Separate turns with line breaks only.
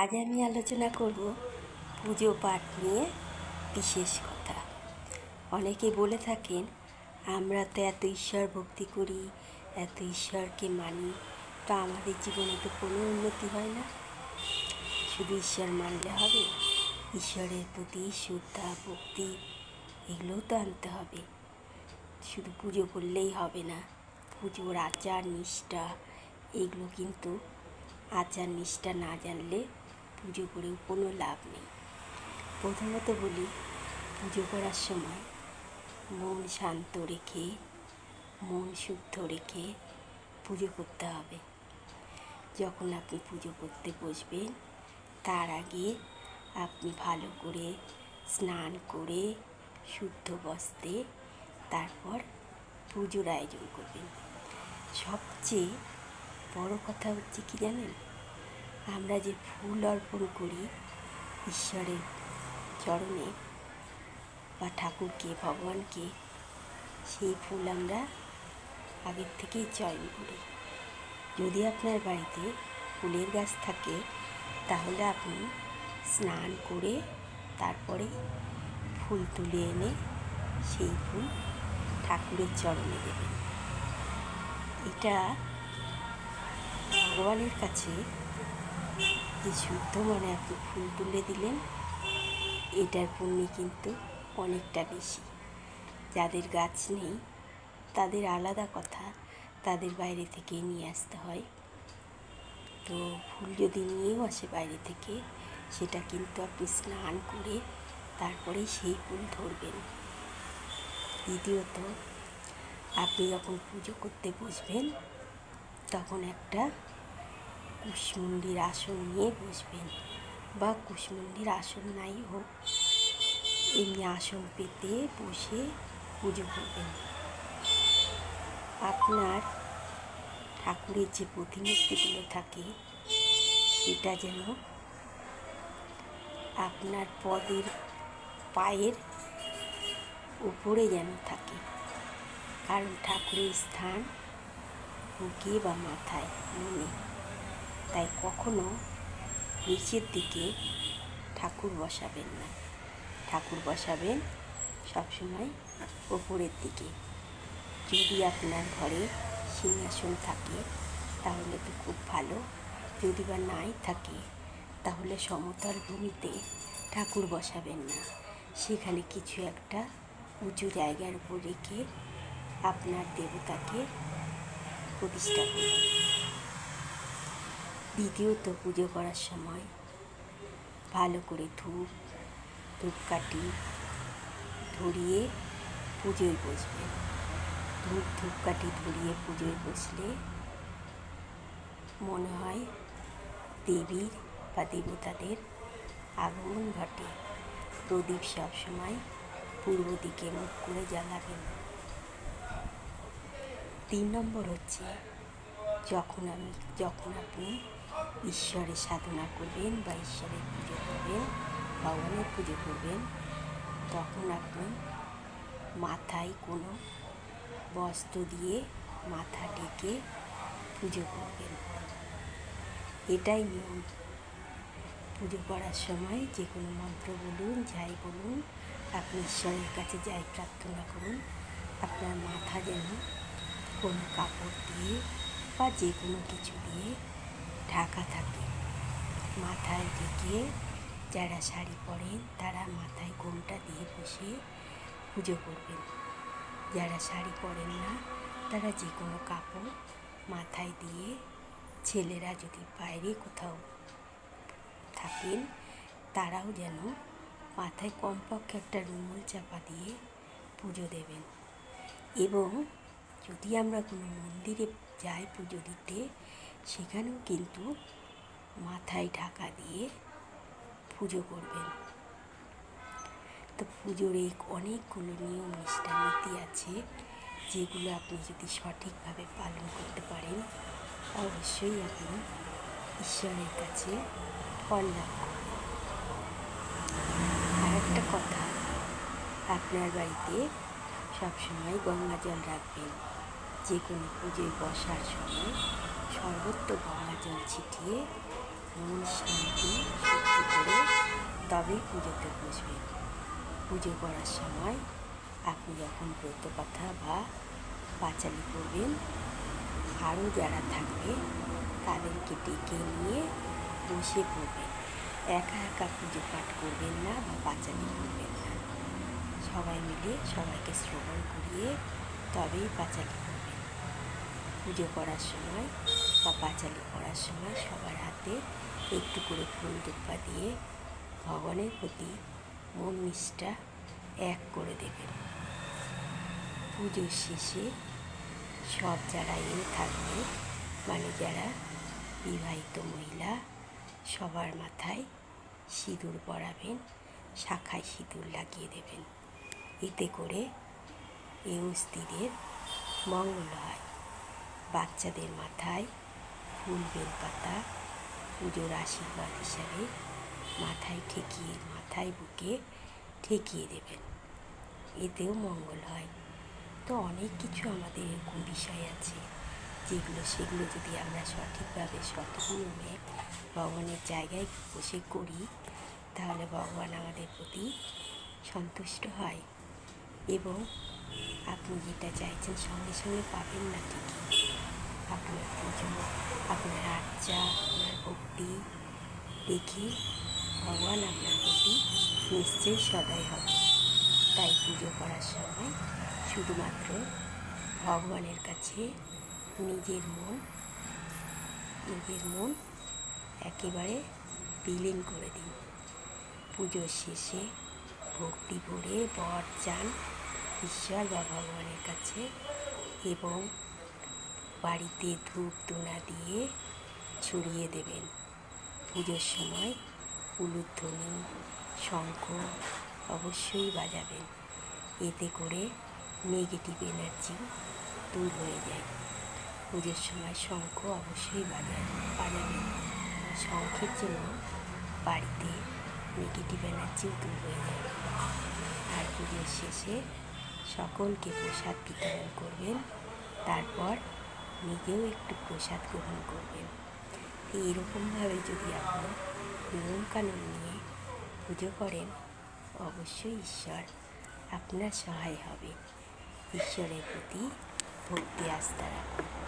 আজ আমি আলোচনা করব পুজো পাঠ নিয়ে বিশেষ কথা। অনেকে বলে থাকেন, আমরা তো এত ঈশ্বর ভক্তি করি, এত ঈশ্বরকে মানি, তা আমাদের জীবনে তো কোনো উন্নতি হয় না। শুধু ঈশ্বর মানলে হবে, ঈশ্বরের প্রতি শ্রদ্ধা, ভক্তি, এগুলোও তো আনতে হবে। শুধু পুজো করলেই হবে না, পুজোর আচার নিষ্ঠা এগুলো কিন্তু আচার নিষ্ঠা না জানলে পুজো করেও কোনো লাভ নেই। প্রথমত বলি, পুজো করার সময় মন শান্ত রেখে, মন শুদ্ধ রেখে পুজো করতে হবে। যখন আপনি পুজো করতে বসবেন, তার আগে আপনি ভালো করে স্নান করে, শুদ্ধ বস্ত্রে তারপর পুজোর আয়োজন করবেন। সবচেয়ে বড় কথা হচ্ছে কি জানেন? আমরা যে ফুল অর্পণ করি ঈশ্বরের চরণে বা ঠাকুরকে, ভগবানকে, সেই ফুল আমরা আগের থেকেই চয়ন করি। যদি আপনার বাড়িতে ফুলের গাছ থাকে, তাহলে আপনি স্নান করে তারপরে ফুল তুলে এনে সেই ফুল ঠাকুরের চরণে দেবেন। এটা ভগবানের কাছে যে শুদ্ধ মনে আপনি ফুল তুলে দিলেন, এটার পুণ্য কিন্তু অনেকটা বেশি। যাদের গাছ নেই, তাদের আলাদা কথা, তাদের বাইরে থেকে নিয়ে আসতে হয়। তো ফুল যদি নিয়েও আসে বাইরে থেকে, সেটা কিন্তু আপনি স্নান করে তারপরেই সেই ফুল ধরবেন। দ্বিতীয়ত, আপনি যখন পুজো করতে বসবেন, তখন একটা কুশমুন্ডির আসন নিয়ে বসবেন। বা কুশমুন্ডির আসন নাই হোক, এমনি আসন পেতে বসে পুজো করবেন। আপনার ঠাকুরের যে প্রতিমূর্তিগুলো থাকে, সেটা যেন আপনার পদের পায়ের উপরে যেন থাকে। কারণ ঠাকুরের স্থান বুকে বা মাথায় মনে। তাই কখনো নিচের দিকে ঠাকুর বসাবেন না। ঠাকুর বসাবেন সবসময় ওপরের দিকে। যদি আপনার ঘরে সিংহাসন থাকে, তাহলে তো খুব ভালো। যদি বা নাই থাকে, তাহলে সমতল ভূমিতে ঠাকুর বসাবেন না। সেখানে কিছু একটা উঁচু জায়গার উপর রেখে আপনার দেবতাকে প্রতিষ্ঠা করবেন দ্বিতীয়ত পুজো করার সময় ভালো করে ধূপ, ধূপকাঠি ধরিয়ে পুজোয় বসবেন ধূপ, ধূপকাঠি ধরিয়ে পুজোয় বসলে মনে হয় দেবীর বা দেবতাদের আগমন ঘটে। প্রদীপ সবসময় পূর্ব দিকে মুখ করে জ্বালাবেন তিন নম্বর হচ্ছে যখন আমি, যখন আপনি ঈশ্বরের সাধনা করবেন বা ঈশ্বরের পুজো করবেন, ভগবানের পুজো করবেন, তখন আপনি মাথায় কোনো বস্ত্র দিয়ে মাথা ডেকে পুজো করবেন। এটাই নিয়ম। পুজো করার সময় যে কোনো মন্ত্র বলুন, যাই বলুন, আপনি ঈশ্বরের কাছে যাই প্রার্থনা করুন, আপনার মাথা যেন কোনো কাপড় দিয়ে বা যে কোনো কিছু দিয়ে ঢাকা থাকে। মাথায় ঢেকে যারা শাড়ি পরেন, তারা মাথায় ঘোমটা দিয়ে বসে পুজো করবেন। যারা শাড়ি পরেন না, তারা যে কোনো কাপড় মাথায় দিয়ে ছেলেরা যদি বাইরে কোথাও থাকেন, তারাও যেন মাথায় কমপক্ষে একটা রুমাল চাপা দিয়ে পুজো দেবেন। এবং যদি আমরা কোনো মন্দিরে যাই পুজো দিতে সেখানেও কিন্তু মাথায় ঢাকা দিয়ে পুজো করবেন। তো পুজোর এই অনেকগুলো নিয়ম নিষ্ঠা নীতি আছে, যেগুলো আপনি যদি সঠিকভাবে পালন করতে পারেন, অবশ্যই আপনি ঈশ্বরের কাছে ফল লাভ করবেন। আর একটা কথা, আপনার বাড়িতে সবসময় গঙ্গা জল রাখবেন, যে কোনো পুজোয় বসার সময়। সর্বত্র গঙ্গা জল ছিটিয়ে মন শান্তি তবেই পুজোতে বসবেন পুজো করার সময় আপনি যখন ব্রত কথা বা পাঁচালি করবেন, আরও যারা থাকবে তাদেরকে ডেকে নিয়ে বসে পড়বেন। একা একা পুজো পাঠ করবেন না বা পাঁচালি করবেন না। সবাই মিলে সবাইকে শ্রবণ করিয়ে তবেই পাঁচালি করবেন। পুজো করার সময় বা পাঁচালি করার সময় সবার হাতে একটু করে ফুল দুব্বা দিয়ে ভগবানের প্রতি মন নিষ্ঠা এক করে দেবেন। পুজোর শেষে সব যারা এ থাকবে মানে যারা বিবাহিত মহিলা, সবার মাথায় সিঁদুর পরাবেন, শাখায় সিঁদুর লাগিয়ে দেবেন। এতে করে এও স্ত্রীদের মঙ্গল হয়। বাচ্চাদের মাথায় ফুল বেলপাতা, পুজোর আশীর্বাদ হিসাবে মাথায় ঠেকিয়ে, মাথায় বুকে ঠেকিয়ে দেবেন। এতেও মঙ্গল হয়। তো অনেক কিছু আমাদের এরকম বিষয় আছে, যেগুলো, সেগুলো যদি আমরা সঠিকভাবে সঠিক নিয়মে ভগবানের জায়গায় বসে করি, তাহলে ভগবান আমাদের প্রতি সন্তুষ্ট হয়। এবং আপনি যেটা চাইছেন সঙ্গে সঙ্গে পাবেন না ঠিকই। আপনার পুজো আপনার আর্চা আপনার ভক্তি দেখে ভগবান আপনার প্রতি নিশ্চয়ই সদয় হবে। তাই পুজো করার সময় শুধুমাত্র ভগবানের কাছে নিজের মন নিজের মন একেবারে বিলীন করে দিন। পুজোর শেষে ভক্তি ভরে বর চান ঈশ্বর বা ভগবানের কাছে এবং বাড়িতে ধূপ ধুনা দিয়ে ছড়িয়ে দেবেন। পুজোর সময় উলুধ্বনি, শঙ্খ অবশ্যই বাজাবেন। এতে করে নেগেটিভ এনার্জি দূর হয়ে যায়। পুজোর সময় শঙ্খ অবশ্যই বাজায়, বাজাবেন। শঙ্খের জন্য বাড়িতে নেগেটিভ এনার্জিও দূর হয়ে যায়। আর পুজোর শেষে সকলকে প্রসাদ বিতরণ করবেন। তারপর নিজেও একটু প্রসাদ গ্রহণ করবেন। এরকমভাবে যদি আপনি নিয়ম কানুন নিয়ে পুজো করেন, অবশ্যই ঈশ্বর আপনার সহায় হবে। ঈশ্বরের প্রতি ভক্তি আস্থা রাখুন।